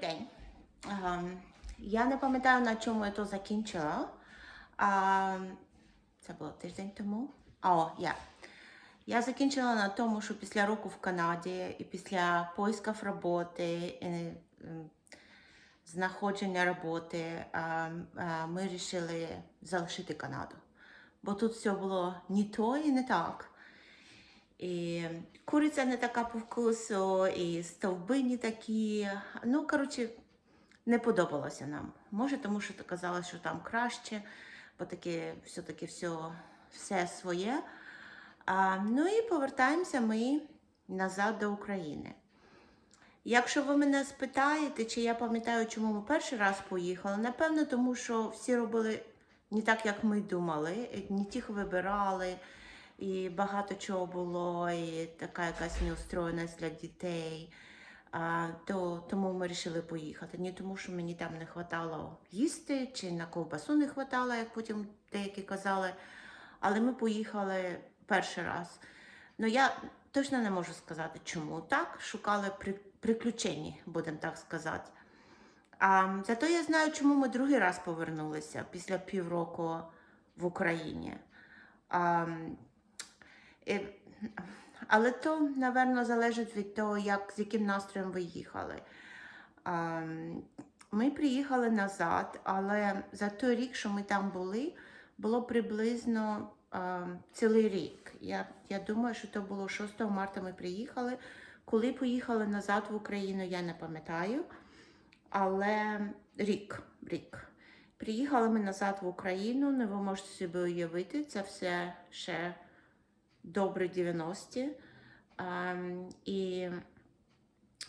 день. Ем, Я не пам'ятаю, на чому я то закінчила. А, Це було тиждень тому. О, я. Я закінчила на тому, що після року в Канаді і після поисків роботи, і, ем, знаходження роботи, ем, е, ми вирішили залишити Канаду. Бо тут все було не то і не так. І куриця не така по вкусу, і стовби не такі. Ну, коротше, не подобалося нам. Може, тому що ти казала, що там краще, бо таке все-таки все, все своє. А, ну і повертаємося ми назад до України. Якщо ви мене спитаєте, чи я пам'ятаю, чому ми перший раз поїхали, напевно, тому що всі робили не так, як ми думали, не тих вибирали, і багато чого було, і така якась неустроєність для дітей. А, то, тому ми вирішили поїхати. Не тому, що мені там не вистачало їсти, чи на ковбасу не вистачало, як потім деякі казали. Але ми поїхали перший раз. Ну я точно не можу сказати, чому так. Шукали при, приключень, будемо так сказати. А, зато я знаю, чому ми другий раз повернулися після півроку в Україні. А, але то, напевно, залежить від того, як, з яким настроєм ви їхали. Ми приїхали назад, але за той рік, що ми там були, було приблизно цілий рік. Я, я думаю, що то було 6 марта ми приїхали. Коли поїхали назад в Україну, я не пам'ятаю. Але рік, рік. Приїхали ми назад в Україну, ну ви можете собі уявити, це все ще добрі 90-ті. Ем, і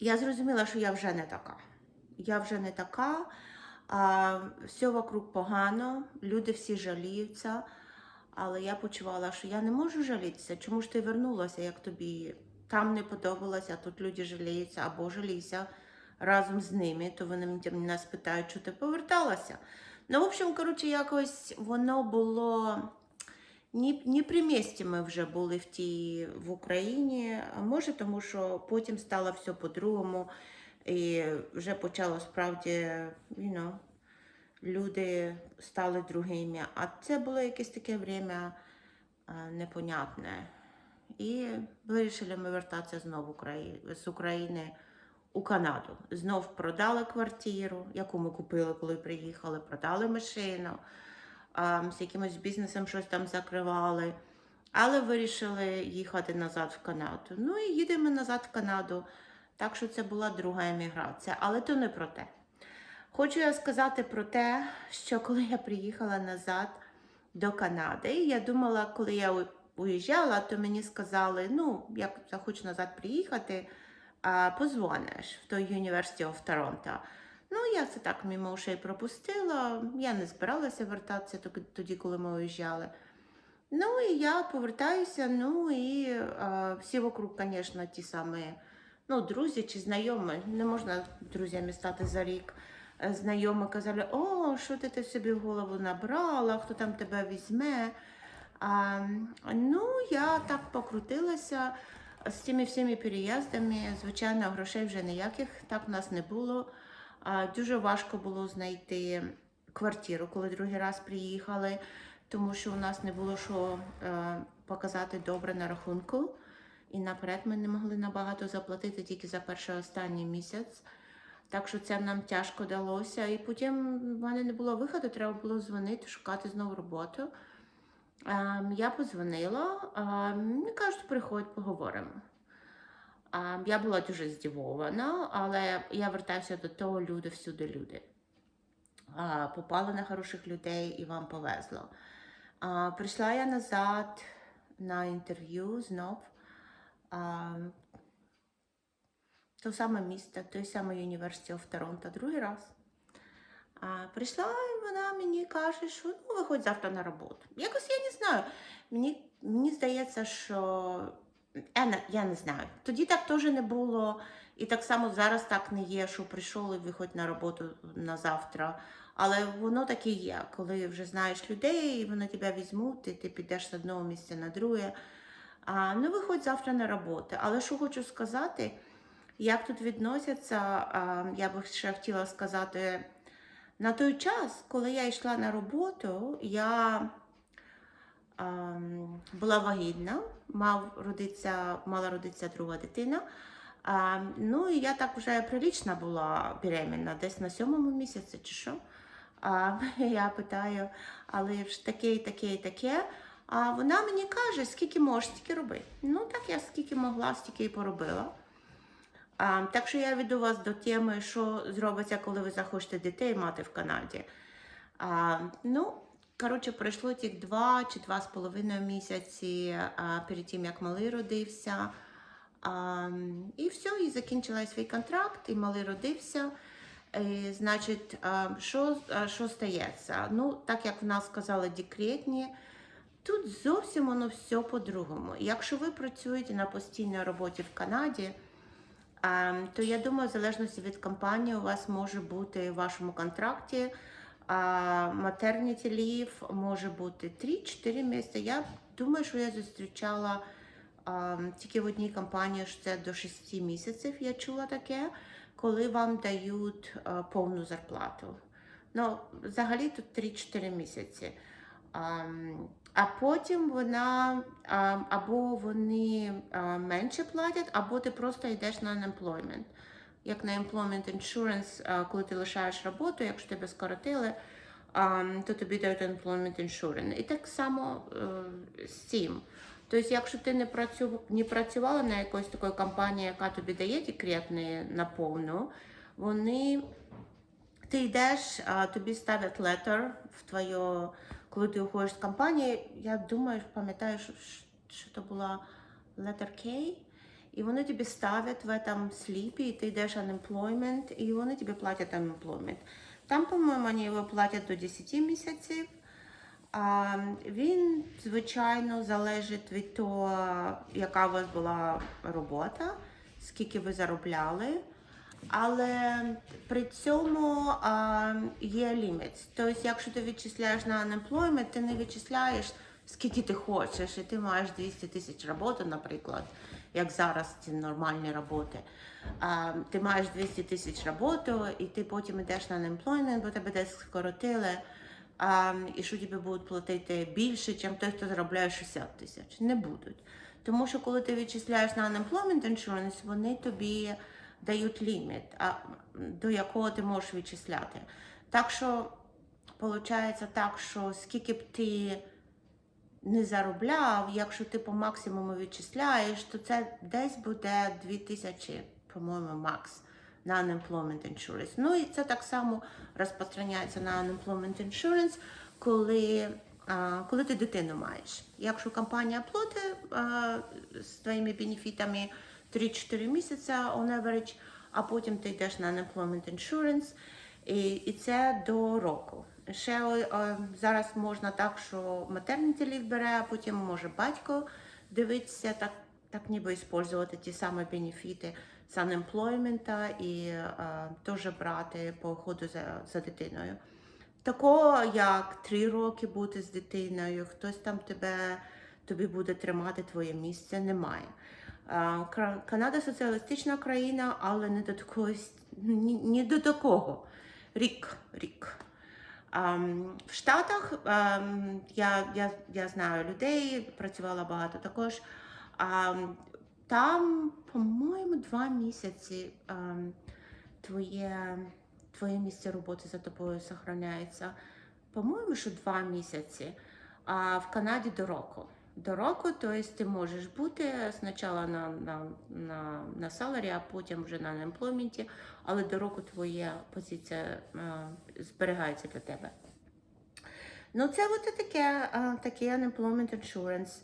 я зрозуміла, що я вже не така. Я вже не така, а, все вокруг погано, люди всі жаліються. Але я почувала, що я не можу жалітися. Чому ж ти вернулася, як тобі там не подобалося, а тут люди жаліються або жалійся разом з ними, то вони мене спитають, що ти поверталася. Ну, в общем, коротше, якось воно було ні, ні при місті ми вже були в тій в Україні. А може, тому що потім стало все по-другому, і вже почало справді, you know, люди стали другими. А це було якесь таке время непонятне. І вирішили ми вертатися знову з України у Канаду. Знов продали квартиру, яку ми купили, коли приїхали, продали машину, з якимось бізнесом щось там закривали. Але вирішили їхати назад в Канаду. Ну і їдемо назад в Канаду. Так що це була друга еміграція. Але то не про те. Хочу я сказати про те, що коли я приїхала назад до Канади, я думала, коли я уїжджала, то мені сказали, ну, як захочеш назад приїхати, позвониш в той University of Toronto. Ну, я це так мимо ушей пропустила. Я не збиралася вертатися тоді- коли ми уїжджали. Ну і я повертаюся, ну і а, всі вокруг, звісно, ті самі ну, друзі чи знайомі. Не можна друзями стати за рік. Е, Знайомі казали, о, що ти, ти собі в голову набрала, хто там тебе візьме. А, ну, я так покрутилася з цими всіми переїздами. Звичайно, грошей вже ніяких так в нас не було. Дуже важко було знайти квартиру, коли другий раз приїхали, тому що у нас не було що е, показати добре на рахунку. І наперед ми не могли набагато заплатити тільки за перший останній місяць. Так що це нам тяжко далося. І потім в мене не було виходу, треба було дзвонити, шукати знову роботу. Ем, я подзвонила, ем, мені кажуть, приходь, поговоримо. Я була дуже здивована, але я вертаюся до того, люди всюди люди. А, попали на хороших людей і вам повезло. Прийшла я назад на інтерв'ю знов. То саме місто, той самий University of Toronto, другий раз. А, прийшла і вона мені каже, що ну, виходь завтра на роботу. Якось я не знаю. Мені, мені здається, що я не, я не знаю. Тоді так теж не було. І так само зараз так не є, що прийшов і виходь на роботу на завтра. Але воно так і є, коли вже знаєш людей, і вони тебе візьмуть, і ти підеш з одного місця на друге. А, ну, виходь завтра на роботу. Але що хочу сказати, Як тут відносяться, а, я би ще хотіла сказати, на той час, коли я йшла на роботу, я була вагітна, мав родитися, мала родитися друга дитина. Ну і я так вже прилічна була беременна, десь на сьомому місяці чи що. Я питаю, але ж таке, і таке, і таке. А вона мені каже, скільки можеш, стільки роби. Ну так я скільки могла, стільки і поробила. А, так що я веду вас до теми, що зробиться, коли ви захочете дітей мати в Канаді. А, ну, коротше, пройшло тільки два чи два з половиною місяці а, перед тим, як малий родився. А, і все, і закінчила свій контракт, і малий родився. І, значить, а, що, а, що стається? Ну, так як в нас сказали декретні, тут зовсім воно все по-другому. Якщо ви працюєте на постійній роботі в Канаді, а, то я думаю, в залежності від компанії, у вас може бути в вашому контракті а, maternity leave може бути 3-4 місяці. Я думаю, що я зустрічала а, тільки в одній компанії, що це до 6 місяців. Я чула таке, коли вам дають а, повну зарплату. Ну, взагалі тут 3-4 місяці. А, а потім вона або вони а, менше платять, або ти просто йдеш на unemployment. Як на employment insurance, коли ти лишаєш роботу, якщо тебе скоротили, то тобі дають unemployment insurance. І так само е, з цим. Тобто, якщо ти не, працю, не працювала на якоїсь такої компанії, яка тобі дає декретний на повну, вони ти йдеш, тобі ставлять letter в твоє, коли ти уходиш з компанії, я думаю, пам'ятаю, що, що то була letter K, і вони тобі ставлять в этом сліпі, і ти йдеш unemployment, і вони тобі платять unemployment. Там, по-моєму, вони його платять до 10 місяців. А, він, звичайно, залежить від того, яка у вас була робота, скільки ви заробляли. Але при цьому а, є ліміт. Тобто, якщо ти відчисляєш на unemployment, ти не відчисляєш скільки ти хочеш, і ти маєш 200 тисяч роботи, наприклад, як зараз ці нормальні роботи. А, ти маєш 200 тисяч роботи, і ти потім йдеш на unemployment, бо тебе десь скоротили, а, і що тобі будуть платити більше, ніж той, хто заробляє 60 тисяч. Не будуть. Тому що коли ти відчисляєш на unemployment insurance, вони тобі дають ліміт, а, до якого ти можеш відчисляти. Так що, виходить так, що скільки б ти не заробляв, якщо ти по максимуму відчисляєш, то це десь буде 2000, по-моєму, макс на unemployment insurance. Ну і це так само розпространяється на unemployment insurance, коли, а, коли ти дитину маєш. Якщо компанія платить а, з твоїми бенефітами 3-4 місяці on average, а потім ти йдеш на unemployment insurance, і, і це до року. Ще е, зараз можна так, що maternity leave бере, а потім може батько дивитися, так, так ніби використовувати ті самі бенефіти unemployment і е, теж брати по ходу за, за дитиною. Такого, як три роки бути з дитиною, хтось там тебе, тобі буде тримати твоє місце, немає. Е, Канада соціалістична країна, але не до такого, ні, ні до такого. Рік, рік. В Штатах я, я, я знаю людей, працювала багато також. Ам, там, по-моєму, два місяці твоє, твоє місце роботи за тобою зберігається. По-моєму, що два місяці. А в Канаді до року. До року, тобто ти можеш бути спочатку на, на, на, на саларі, а потім вже на unemployment, але до року твоя позиція е, зберігається для тебе. Ну, це от таке, а, таке unemployment insurance.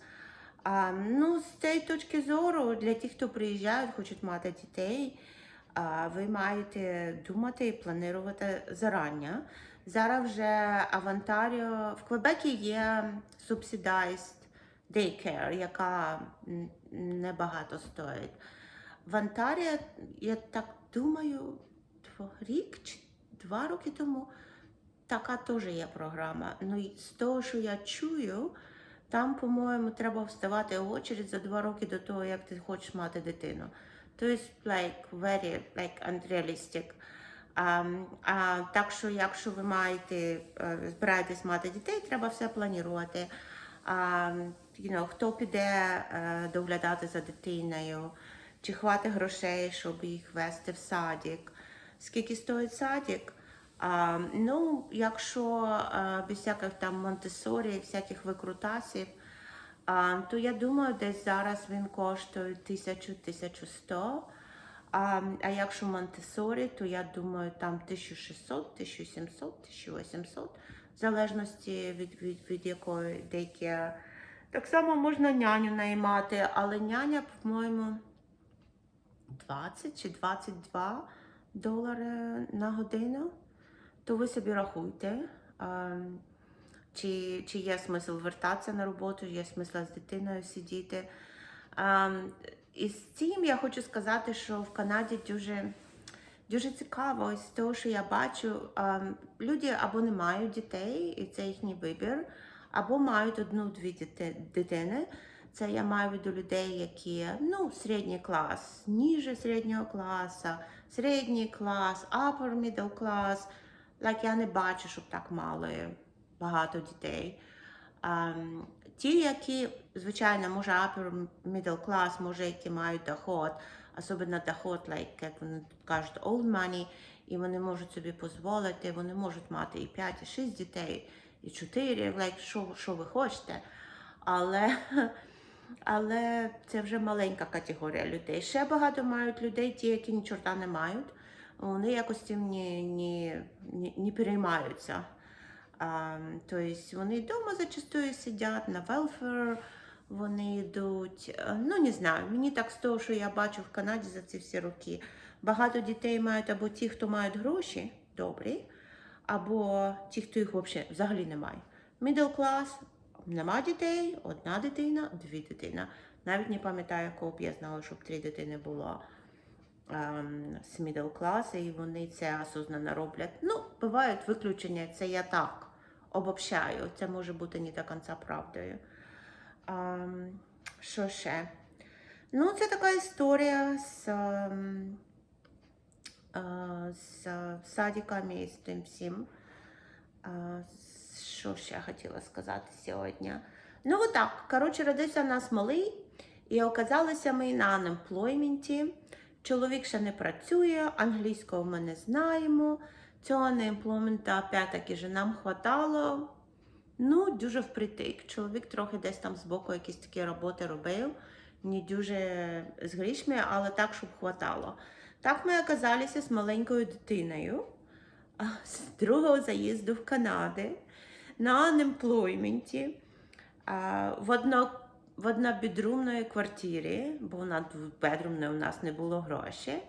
А, ну, з цієї точки зору, для тих, хто приїжджають, хочуть мати дітей, а, ви маєте думати і планувати зарані. Зараз вже в Онтаріо, в Квебекі є subsidized daycare, яка небагато стоїть. В Онтаріо, я так думаю, рік чи два роки тому така теж є програма. Ну і з того, що я чую, там, по-моєму, треба вставати в очередь за два роки до того, як ти хочеш мати дитину. То есть like very like unrealistic. А, а, так що, якщо ви маєте, е, збираєтесь мати дітей, треба все планувати. You know, хто піде е, доглядати за дитиною, чи хватить грошей, щоб їх вести в садик, скільки стоїть садик. Ну, якщо е, без всяких там Монтесорі, всяких викрутасів, то я думаю, десь зараз він коштує 1000-1100. А, а якщо Монтесорі, то я думаю, там 1600, 1700, 1800, в залежності від, від, від якої деякі. Так само можна няню наймати, але няня, по-моєму, 20 чи 22 долари на годину. То ви собі рахуйте, чи, чи є смисл вертатися на роботу, є смисл з дитиною сидіти. І з цим я хочу сказати, що в Канаді дуже, дуже цікаво з того, що я бачу, люди або не мають дітей, і це їхній вибір, або мають одну-дві дитини. Це я маю виду людей, які ну, середній клас, ніже середнього класу, середній клас, upper middle class. Like, я не бачу, щоб так мали багато дітей. Ем, ті, які, звичайно, може upper middle class, може, які мають доход, особливо доход, like, як вони кажуть, old money, і вони можуть собі дозволити, вони можуть мати і 5, і 6 дітей, і 4, like, що, що ви хочете. Але, але це вже маленька категорія людей. Ще багато мають людей, ті, які ні чорта не мають. Вони якось цим не, не, не, переймаються. Тобто вони вдома зачастую сидять на welfare, вони йдуть. е, Ну, не знаю, мені так з того, що я бачу в Канаді за ці всі роки. Багато дітей мають або ті, хто мають гроші, добрі, або ті, хто їх взагалі, не має. Middle class, нема дітей, одна дитина, дві дитина. Навіть не пам'ятаю, якого б я знала, щоб три дитини було ем, з middle class, і вони це осознанно роблять. Ну, бувають виключення, це я так обобщаю. Це може бути не до кінця правдою. Ем, що ще? Ну, це така історія з, ем, е, з садиками і з тим всім. Е, Що ще хотіла сказати сьогодні? Ну, отак. Коротше, родився в нас малий, і оказалися ми на анемплойменті. Чоловік ще не працює, англійського ми не знаємо. Цього анемплоймента, опять-таки, нам хватало. Ну, дуже впритик. Чоловік трохи десь там збоку якісь такі роботи робив, не дуже з грішми, але так, щоб хватало. Так ми оказалися з маленькою дитиною з другого заїзду в Канади на анемплойменті в одно, в однобедрумної квартирі, бо на двобедрумної у нас не було грошей.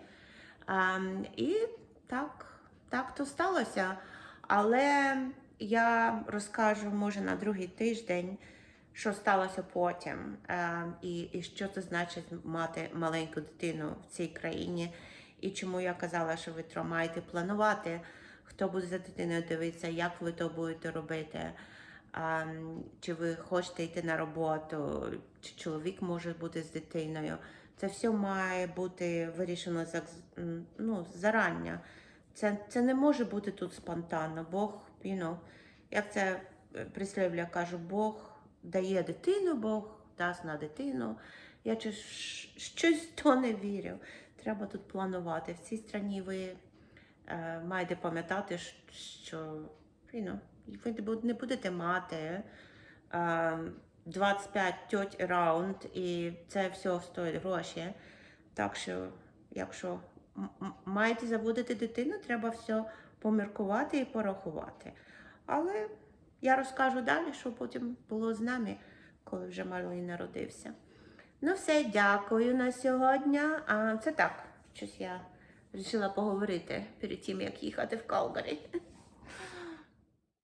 І так, так то сталося. Але я розкажу, може, на другий тиждень, що сталося потім, е, і, і що це значить мати маленьку дитину в цій країні, і чому я казала, що ви тро- маєте планувати, хто буде за дитиною дивитися, як ви то будете робити. Чи ви хочете йти на роботу, чи чоловік може бути з дитиною. Це все має бути вирішено за, ну, зарання. Це, це не може бути тут спонтанно. Бог, you know, як це е, прислів'я кажу, Бог дає дитину, Бог дасть на дитину. Я чи щось то не вірю. Треба тут планувати. В цій країні ви е, маєте пам'ятати, що you know, ви не будете мати е, 25 тьоть раунд, і це все стоїть гроші. Так що, якщо маєте заводити дитину, треба все поміркувати і порахувати. Але я розкажу далі, що потім було з нами, коли вже малий народився. Ну, все, дякую на сьогодні. А це так, щось я вирішила поговорити перед тим, як їхати в Калгарі.